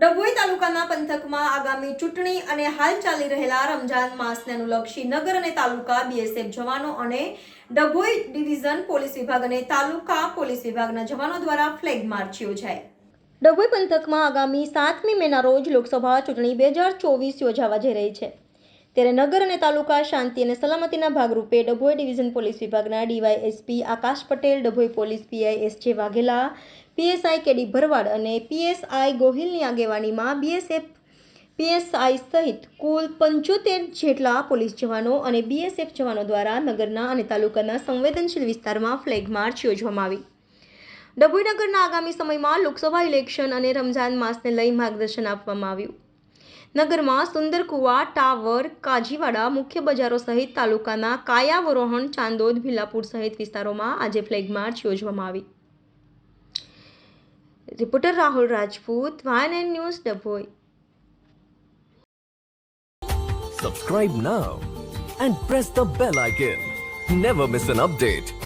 ડભોઈ તાલુકાના પંથકમાં આગામી ચૂંટણી અને હાલ ચાલી રહેલા રમજાન માસને અનુલક્ષી નગર અને તાલુકા બીએસએફ જવાનો અને ડભોઈ ડિવિઝન પોલીસ વિભાગ અને તાલુકા પોલીસ વિભાગના જવાનો દ્વારા ફ્લેગ માર્ચ યોજાય. ડભોઈ પંથકમાં આગામી સાતમી મેના રોજ લોકસભા ચૂંટણી બે હજાર ચોવીસ યોજાવા જઈ રહી છે. ત્યારે નગર અને તાલુકા શાંતિ અને સલામતીના ભાગરૂપે ડભોઈ ડિવિઝન પોલીસ વિભાગના DYSP Akash Patel, Dabhoi police PI S J Vaghela PSI કેડી ભરવાડ અને પીએસઆઈ ગોહિલની આગેવાનીમાં બીએસએફ, પીએસઆઈ સહિત કુલ પંચોતેર જેટલા પોલીસ જવાનો અને બીએસએફ જવાનો દ્વારા નગરના અને તાલુકાના સંવેદનશીલ વિસ્તારમાં ફ્લેગ માર્ચ યોજવામાં આવી. ડભોઈનગરના આગામી સમયમાં લોકસભા ઇલેક્શન અને રમઝાન માસને લઈ માર્ગદર્શન આપવામાં આવ્યું. નગરમાં સુંદરકુવા ટાવર, કાજીવાડા, મુખ્ય બજારો સહિત તાલુકાના કાયાવરોહણ, ચાંદોદ, ભીલાપુર સહિત વિસ્તારોમાં આજે ફ્લેગ માર્ચ યોજવામાં આવી. Reporter Rahul Rajput, YNN News, Dabhoi. Subscribe now and press the bell icon. Never miss an update.